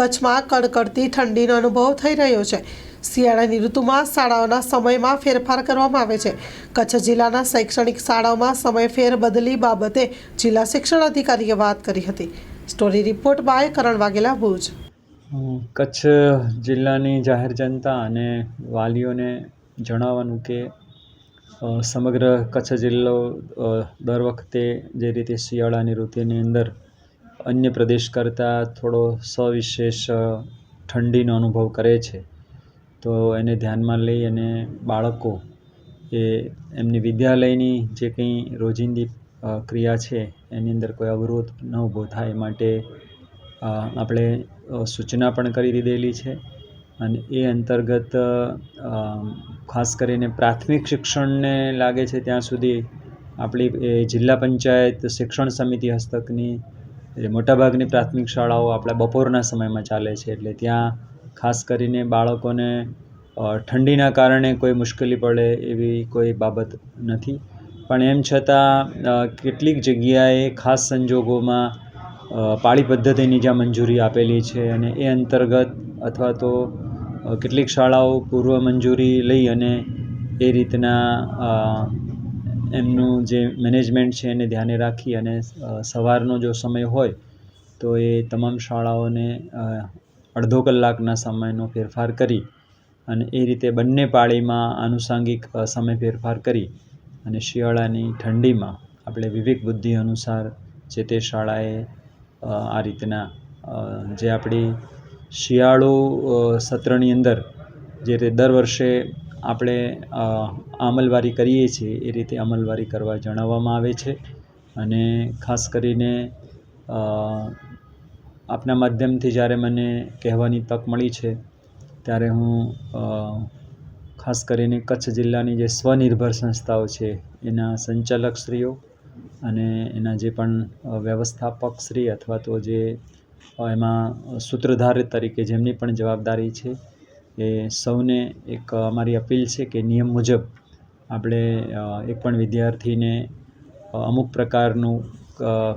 કચ્છમાં કડકડતી ઠંડીનો અનુભવ થઈ રહ્યો છે. શિયાળાની ઋતુમાં શાળાઓના સમયમાં ફેરફાર કરવામાં આવે છે. કચ્છ જિલ્લાના શૈક્ષણિક શાળાઓમાં સમય ફેરબદલી બાબતે જિલ્લા શિક્ષણ અધિકારીએ વાત કરી હતી. Story report by Karan Vaghela Bhuj. Kutch જિલ્લાની જાહેર જનતા અને વાલીઓને જણાવવાનું કે સમગ્ર કચ્છ જિલ્લો દર વખતે જે રીતે શિયાળાની ઋતુની અંદર અન્ય પ્રદેશ કરતાં થોડો સવિશેષ ઠંડીનો અનુભવ કરે છે. તો એને ધ્યાનમાં લઈ અને બાળકો એ એમની વિદ્યાલયની જે કંઈ રોજિંદી ક્રિયા છે, એની અંદર કોઈ અવરોધ ન ઊભો થાય એ માટે આપણે સૂચના પણ કરી દીધેલી છે. અને એ અંતર્ગત ખાસ કરીને પ્રાથમિક શિક્ષણને લાગે છે ત્યાં સુધી આપણી, એ જિલ્લા પંચાયત શિક્ષણ સમિતિ હસ્તકની એ મોટાભાગની પ્રાથમિક શાળાઓ આપણા બપોરના સમયમાં ચાલે છે, એટલે ત્યાં ખાસ કરીને બાળકોને ઠંડીના કારણે કોઈ મુશ્કેલી પડે એવી કોઈ બાબત નથી. પણ એમ છતાં કેટલીક જગ્યાએ ખાસ સંજોગોમાં પાળી પદ્ધતિની જ્યાં મંજૂરી આપેલી છે અને એ અંતર્ગત અથવા તો કેટલીક શાળાઓ પૂર્વ મંજૂરી લઈ અને એ રીતના એમનું જે મેનેજમેન્ટ છે એને ધ્યાને રાખી અને સવારનો જો સમય હોય, તો એ તમામ શાળાઓને અડધો કલાકના સમયનો ફેરફાર કરી અને એ રીતે બંને પાળીમાં આનુષાંગિક સમય ફેરફાર કરી અને શિયાળાની ઠંડીમાં આપણે વિવેક બુદ્ધિ અનુસાર જે તે શાળાએ આ રીતના જે આપણી શિયાળુ સત્રની અંદર જે રીતે દર વર્ષે આપણે અમલવારી કરીએ છીએ, એ રીતે અમલવારી કરવા જણાવવામાં આવે છે. અને ખાસ કરીને આપના માધ્યમથી જ્યારે મને કહેવાની તક મળી છે, ત્યારે હું ખાસ કરીને કચ્છ જિલ્લાની જે સ્વનિર્ભર સંસ્થાઓ છે, એના સંચાલકશ્રીઓ અને એના જે પણ વ્યવસ્થાપકશ્રી અથવા તો જે એમાં સૂત્રધાર તરીકે જેમની પણ જવાબદારી છે એ સૌને એક અમારી અપીલ છે કે નિયમ મુજબ આપણે એક પણ વિદ્યાર્થીને અમુક પ્રકારનું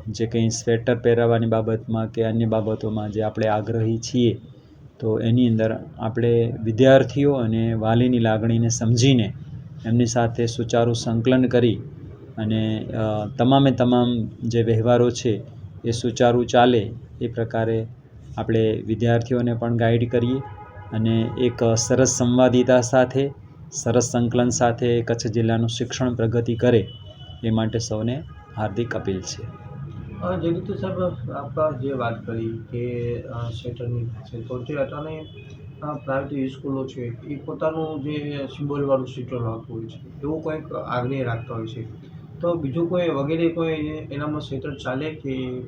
જે કંઈ સ્વેટર પહેરાવવાની બાબતમાં કે અન્ય બાબતોમાં જે આપણે આગ્રહી છીએ, તો એની અંદર આપણે વિદ્યાર્થીઓ અને વાલીની લાગણીને સમજીને એમની સાથે સુચારું સંકલન કરી અને તમામે તમામ જે વ્યવહારો છે એ સુચારું ચાલે એ પ્રકારે આપણે વિદ્યાર્થીઓને પણ ગાઈડ કરીએ. અને એક સરસ સંવાદિતા સાથે સરસ સંકલન સાથે કચ્છ જિલ્લાનું શિક્ષણ પ્રગતિ કરે એ માટે સૌને હાર્દિક અપીલ છે. અ, જે રીતે સાહેબ આપણા જે વાત કરી કે સેન્ટરની છે તો જે અટાણે પ્રાઇવેટ સ્કૂલો છે એ પોતાનું જે સિમ્બોલવાળું સ્વેટર રાખતું હોય છે એવું કંઈક આગ્રહ રાખતા હોય છે. તો બીજું કોઈ વગેરે કોઈ એનામાં સેટર ચાલે કે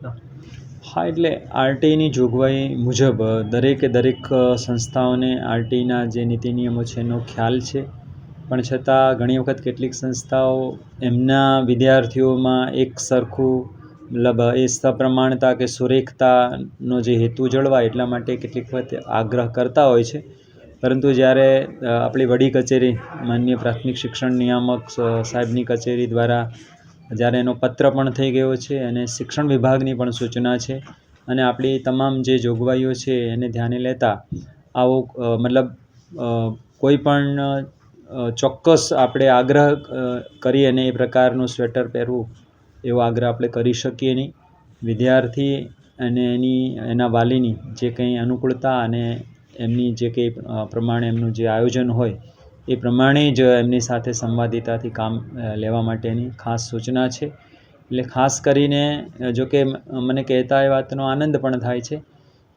હા, એટલે આરટીની જોગવાઈ મુજબ દરેકે દરેક સંસ્થાઓને આરટીના જે નીતિ નિયમો છે એનો ખ્યાલ છે. પણ છતાં ઘણી વખત કેટલીક સંસ્થાઓ એમના વિદ્યાર્થીઓમાં એક સરખું, મતલબ, એ સપ્રમાણતા કે સુરેખતાનો જે હેતુ જળવાય એટલા માટે કેટલીક વખત આગ્રહ કરતા હોય છે. પરંતુ જ્યારે આપણી વડી કચેરી, માન્ય પ્રાથમિક શિક્ષણ નિયામક સાહેબની કચેરી દ્વારા જ્યારે એનો પત્ર પણ થઈ ગયો છે અને શિક્ષણ વિભાગની પણ સૂચના છે અને આપણી તમામ જે જોગવાઈઓ છે એને ધ્યાને લેતા આવો મતલબ કોઈ પણ ચોક્કસ આપણે આગ્રહ કરી અને એ પ્રકારનું સ્વેટર પહેરવું એવો આગ્રહ આપણે કરી શકીએ નહીં. વિદ્યાર્થી અને એની, એના વાલીની જે કંઈ અનુકૂળતા અને એમની જે કંઈ પ્રમાણે એમનું જે આયોજન હોય એ પ્રમાણે જ એમની સાથે સંવાદિતાથી કામ લેવા માટેની ખાસ સૂચના છે. એટલે ખાસ કરીને જો કે મને કહેતા એ વાતનો આનંદ પણ થાય છે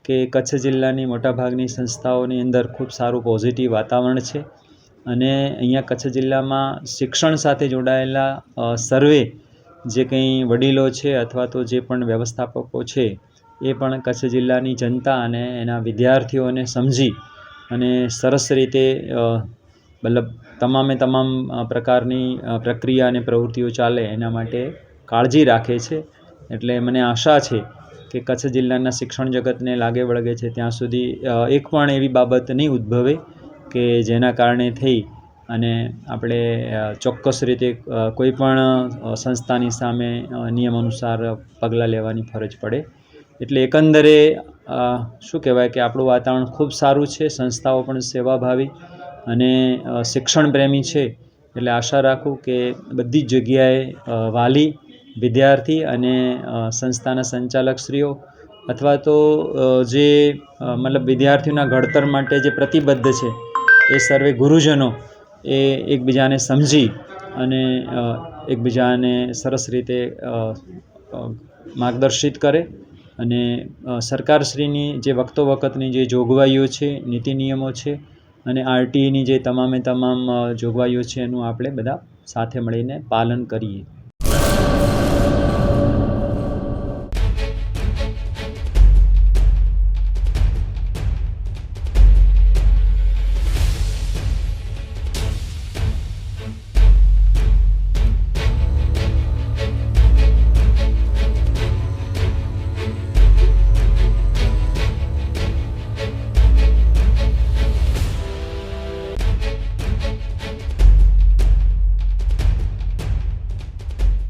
કે કચ્છ જિલ્લાની મોટાભાગની સંસ્થાઓની અંદર ખૂબ સારું પોઝિટિવ વાતાવરણ છે અને અહીંયા કચ્છ જિલ્લામાં શિક્ષણ સાથે જોડાયેલા સર્વે જે કંઈ વડીલો છે અથવા તો જે પણ વ્યવસ્થાપકો છે એ પણ કચ્છ જિલ્લાની જનતા અને એના વિદ્યાર્થીઓને સમજી અને સરસ રીતે મતલબ તમામે તમામ પ્રકારની પ્રક્રિયા અને પ્રવૃત્તિઓ ચાલે એના માટે કાળજી રાખે છે. એટલે મને આશા છે કે કચ્છ જિલ્લાના શિક્ષણ જગતને લાગે વળગે છે ત્યાં સુધી એક પણ એવી બાબત નહીં ઉદ્ભવે કે જેના કારણે થઈ અને આપણે ચોક્કસ રીતે કોઈપણ કોઈ પણ સંસ્થાની સામે નિયમ અનુસાર પગલાં લેવાની ફરજ પડે. એટલે એકંદરે શું કહેવાય કે આપણું વાતાવરણ ખૂબ સારું છે, સંસ્થાઓ પણ સેવાભાવી અને શિક્ષણ પ્રેમી છે, એટલે આશા રાખું કે બધી જ જગ્યાએ વાલી, વિદ્યાર્થી અને સંસ્થાના સંચાલકશ્રીઓ અથવા તો જે મતલબ વિદ્યાર્થીઓના ઘડતર માટે જે પ્રતિબદ્ધ છે, એ સર્વે ગુરુજનો એ એકબીજાને સમજી અને એકબીજાને સરસ રીતે માર્ગદર્શિત કરે અને સરકારશ્રીની જે વખતો વખતની જે જોગવાઈઓ છે, નીતિ નિયમો છે અને આરટીઈની જે તમામે તમામ જોગવાઈઓ છે એનું આપણે બધા સાથે મળીને પાલન કરીએ.